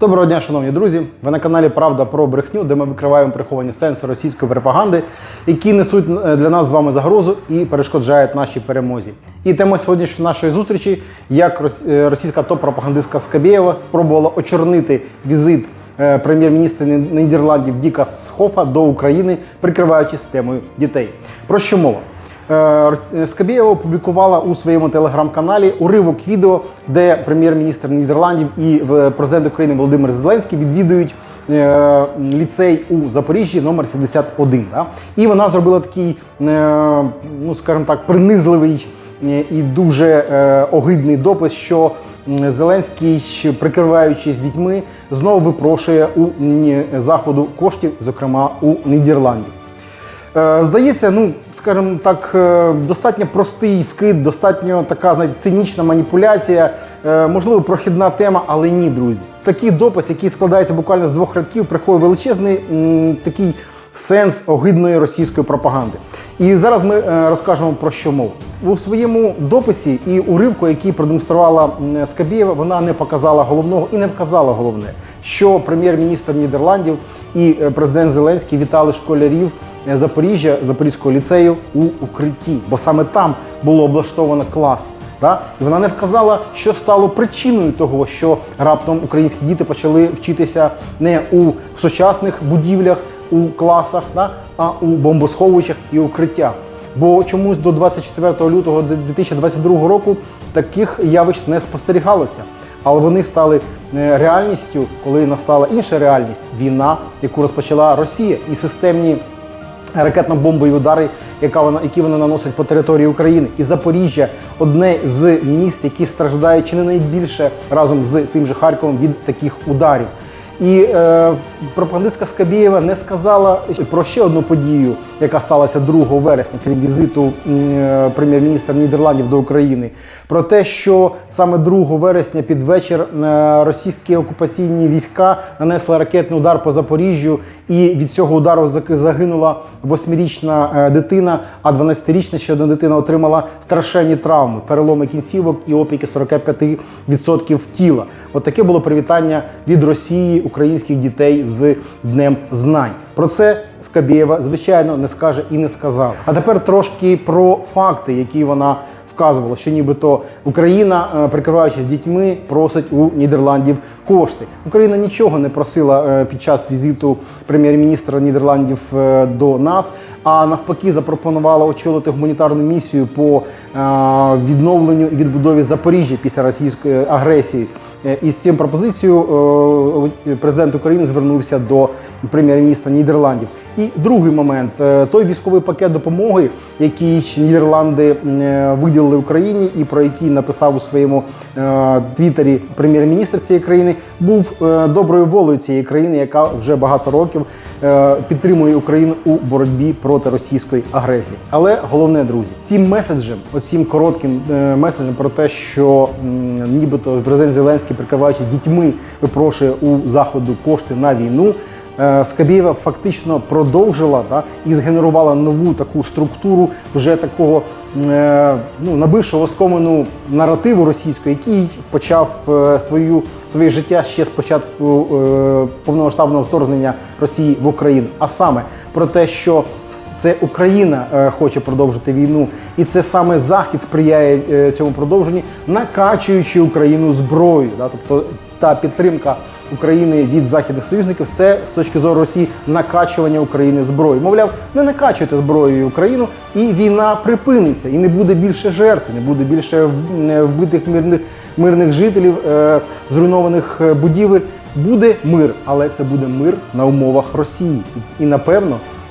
Доброго дня, шановні друзі! Ви на каналі Правда про брехню, де ми викриваємо приховані сенси російської пропаганди, які несуть е, для нас з вами загрозу і перешкоджають нашій перемозі. І тема сьогоднішньої нашої зустрічі, як е, російська топ-пропагандистка Скабєєва спробувала очорнити візит е, прем'єр-міністра Нідерландів Діка Схофа до України, прикриваючись темою дітей. Про що мова? Е, Скабєєва опублікувала у своєму телеграм-каналі уривок відео, де прем'єр-міністр Нідерландів і президент України Володимир Зеленський відвідують е, ліцей у Запоріжжі номер 71. Да? І вона зробила такий, е, ну скажімо так, принизливий і дуже огидний допис, що Зеленський, прикриваючись дітьми, знову випрошує у заходу коштів, зокрема у Нідерландів. Е, Здається, ну скажімо так, е, достатньо простий вкид, достатньо така знаєте, цинічна маніпуляція, е, можливо, прохідна тема, але ні, друзі. Такий допис, який складається буквально з двох рядків, приховує величезний м, такий сенс огидної російської пропаганди. І зараз ми розкажемо про що мова. У своєму дописі і уривку, який продемонструвала м, Скабєєва, вона не показала головного і не вказала головне, що прем'єр-міністр Нідерландів і президент Зеленський вітали школярів Запоріжжя, Запорізького ліцею у укритті, бо саме там було облаштовано клас. Да? І вона не вказала, що стало причиною того, що раптом українські діти почали вчитися не у сучасних будівлях, у класах, да? а у бомбосховищах і укриттях. Бо чомусь до 24 лютого 2022 року таких явищ не спостерігалося. Але вони стали е, реальністю, коли настала інша реальність війна, яку розпочала Росія, і системні ракетно-бомбові удари, яка вона, які вона наносить по території України. І Запоріжжя одне з міст, які страждають чи не найбільше разом з тим же Харковом від таких ударів. І е, пропагандистка Скабєєва не сказала про ще одну подію, яка сталася 2 вересня, крім візиту е, прем'єр-міністра Нідерландів до України. Про те, що саме 2 вересня під вечір е, російські окупаційні війська нанесли ракетний удар по Запоріжжю, і від цього удару загинула восьмирічна е, дитина, а 12-річна ще одна дитина отримала страшенні травми, переломи кінцівок і опіки 45% тіла. От було привітання від Росії українських дітей з Днем Знань. Про це Скабєєва, звичайно, не скаже і не сказала. А тепер трошки про факти, які вона вказувала, що нібито Україна, е, прикриваючись дітьми, просить у Нідерландів кошти. Україна нічого не просила е, під час візиту прем'єр-міністра Нідерландів е, до нас, а навпаки, запропонувала очолити гуманітарну місію по відновленню і відбудові Запоріжжя після російської агресії. І з цим пропозицією президент України звернувся до прем'єр-міністра Нідерландів. І другий момент е, той військовий пакет допомоги, який Нідерланди е, виділили Україні, і про який написав у своєму е, твіттері прем'єр-міністр цієї країни, був доброю волею цієї країни, яка вже багато років підтримує Україну у боротьбі проти російської агресії. Але головне, друзі, цим меседжем, оцім коротким меседжем про те, що нібито президент Зеленський, прикриваючи дітьми, випрошує у заходу кошти на війну. Е, Скабєєва фактично продовжила да, і згенерувала нову таку структуру вже такого е, ну, набившого скомену наративу російського, який почав е, свою, своє життя ще з початку повномасштабного вторгнення Росії в Україну. А саме про те, що це Україна хоче продовжити війну, і це саме Захід сприяє цьому продовженню, накачуючи Україну зброєю. Да, тобто та підтримка України від західних союзників це з точки зору Росії накачування України зброєю. Мовляв, не накачуйте зброєю Україну, і війна припиниться, і не буде більше жертв, не буде більше вбитих мирних мирних жителів, е, зруйнованих е, будівель. Буде мир, але це буде мир на умовах Росії. І,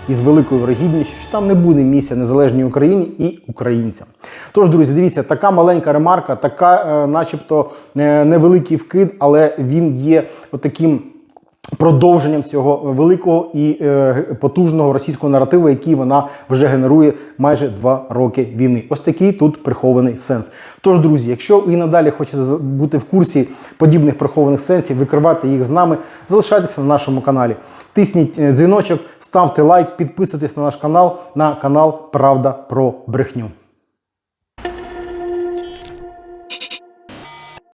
із великою вирогідністю, що там не буде місця незалежній Україні і українцям. Тож, друзі, дивіться, така маленька ремарка, така, е, начебто, е, невеликий вкид, але він є отаким. Продовженням цього великого і е, потужного російського наративу, який вона вже генерує майже два роки війни. Ось такий тут прихований сенс. Тож, друзі, якщо ви надалі хочете бути в курсі подібних прихованих сенсів, викривати їх з нами, залишайтеся на нашому каналі. Тисніть е, дзвіночок, ставте лайк, підписуйтесь на наш канал, на канал Правда про брехню.